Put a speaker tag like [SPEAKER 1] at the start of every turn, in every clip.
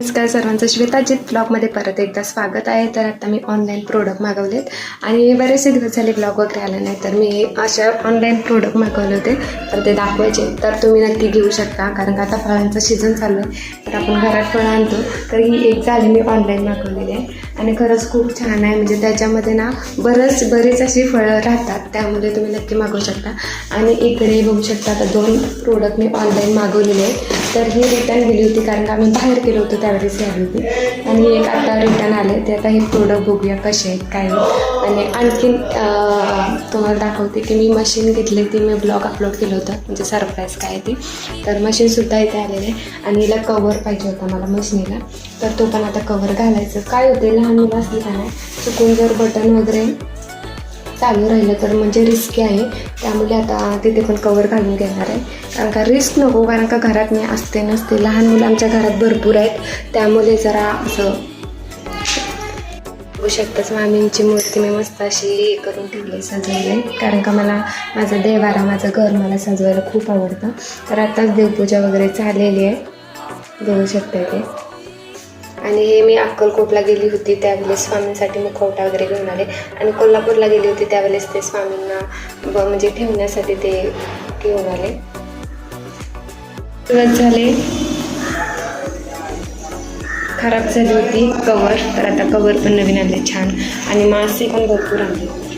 [SPEAKER 1] नमस्कार सर्वांचं. श्वेताजित ब्लॉगमध्ये परत एकदा स्वागत आहे. तर आता मी ऑनलाईन प्रोडक्ट मागवलेत. आणि बरेचसे दिवस झाले ब्लॉग वगैरे आला नाही तर मी अशा ऑनलाईन प्रोडक्ट मागवले होते. तर ते दाखवायचे. तर तुम्ही नक्की घेऊ शकता कारण का आता फळांचं सीझन चालू आहे. तर आपण घरात फळं आणतो. तर ही एक झाली मी ऑनलाईन मागवलेली आहे. आणि खरंच खूप छान आहे. म्हणजे त्याच्यामध्ये ना बरंच बरीच अशी फळं राहतात. त्यामध्ये तुम्ही नक्की मागवू शकता. आणि इकडे बघू शकता आता दोन प्रोडक्ट मी ऑनलाईन मागवलेले आहेत. तर ही रिटर्न गेली होती कारण का आम्ही बाहेर गेलो होतो त्यावेळेस ही होती आणि एक आता रिटर्न आले. ते आता हे प्रोडक्ट बघूया कसे आहेत काय आणि आणखीन तुम्हाला दाखवते की मी मशीन घेतली ती मी ब्लॉग अपलोड केलं होतं. म्हणजे सरप्राईज काय ती. तर मशीनसुद्धा इथे आलेली आहे. आणि हिला कवर पाहिजे होता मला मशीनीला. तर तो पण आता कवर घालायचं. काय होते लहान मुलं असली का नाही चुकून जर बटन वगैरे चालू राहिलं तर म्हणजे रिस्की आहे. त्यामुळे आता तिथे पण कवर घालून घेणार आहे. कारण का रिस्क नको कारण का घरात मी असते नसते लहान मुलं आमच्या घरात भरपूर आहेत. त्यामुळे जरा असं बघू शकताच. मामींची मूर्ती मी मस्त अशी हे करून ठेवली सजवली कारण का मला माझं देवारा माझं घर मला सजवायला खूप आवडतं. तर आत्ताच देवपूजा वगैरे झालेली आहे. बघू शकता ते. आणि हे मी अक्कलकोटला गेली होती त्यावेळेस स्वामींसाठी मुखवटा वगैरे घेऊन आले. आणि कोल्हापूरला गेली होती त्यावेळेस ते स्वामींना ब- म्हणजे ठेवण्यासाठी ते घेऊन आले. दिवस झाले. खराब झाली होती कवर तर आता कवर पण नवीन आले छान. आणि मासे पण भरपूर आले.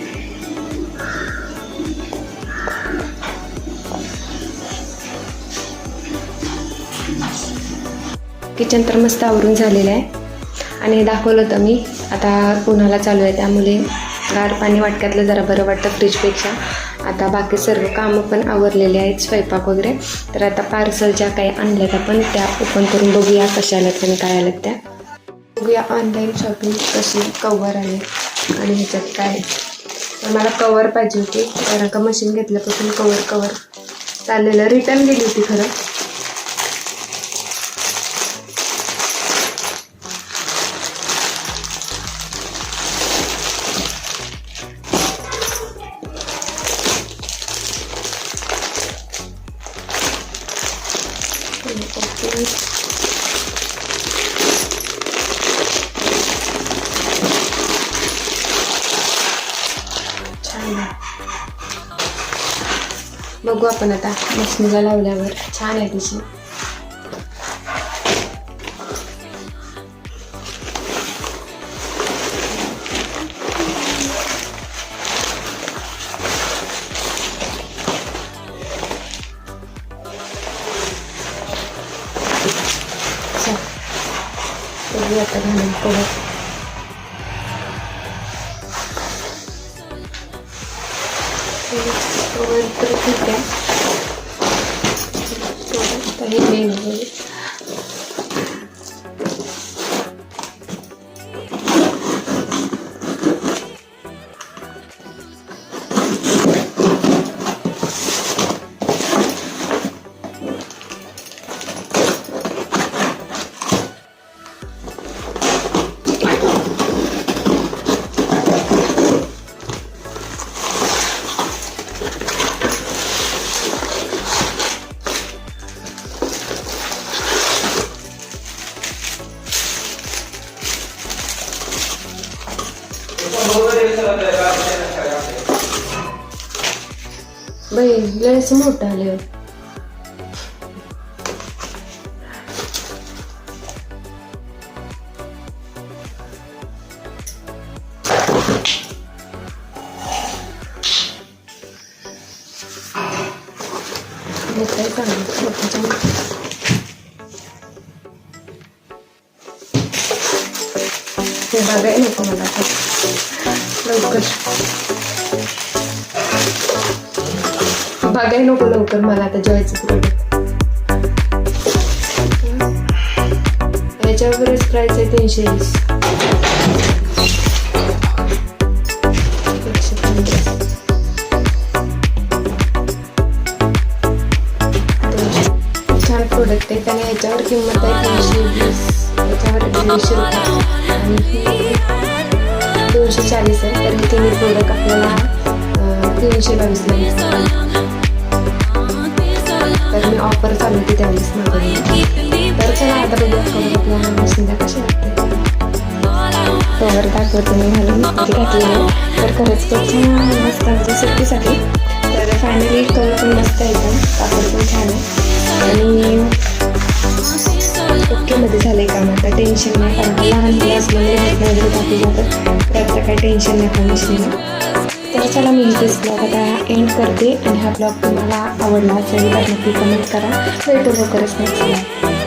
[SPEAKER 1] किचन तर मस्त आवरून झालेलं आहे. आणि दाखवलं होतं मी. आता उन्हाला चालू आहे. त्यामुळे गार पाणी वाटक्यातलं जरा बरं वाटतं फ्रीजपेक्षा आता बाकी सर्व कामं पण आवरलेले आहेत स्वयंपाक वगैरे. तर आता पार्सल ज्या काही आणल्यात आपण त्या ओपन करून बघूया कशा आल्यात आणि काय आल्यात त्या. बघूया ऑनलाईन शॉपिंग कशी कवर आली आणि ह्याच्यात काय तर मला कवर पाहिजे होती. कारण का मशीन घेतल्यापासून कवर कवर चाललेलं रिटर्न गेली होती खरं. छान आहे. बघू आपण आता मशनीला लावल्यावर छान आहे तिची बघू आता घालून परत कवर तर ठीक आहे आता हे बाई लयच मोठं आले काय मोठं हे बघाय नको मला लवकर. बघाय नको लवकर मला आता जॉयचं प्रोडक्ट याच्यावरच प्राइस आहे तीनशे वीस. छान प्रोडक्ट आहे. त्याने याच्यावर किंमत आहे तीनशे वीस. याच्यावर दीडशे रुपये. आणि दोनशे चाळीस आहे तर हे तिन्ही प्रोडक्ट आपल्याला तीनशे बावीसला तर मी ऑफर चालू होती त्यावेळेस मागवली तर चला आता बघूया कलर आपल्याला मशीनला कशी वाटते. कवर दाखवते मी घालून घातलेलं तर खरंच खूप छान ओकेमध्ये झालं आहे काम आता टेन्शन नाही कारण लहान मुलं असल्यामुळे घटना वगैरे टाकली जातात तर आता काही टेन्शन नाही पण मशीनला तर चला मी इथेच ब्लॉग आता एंड करते. आणि हा ब्लॉग तुम्हाला आवडला असेल तर नक्की कमेंट करा. भेटू लवकरच. नाही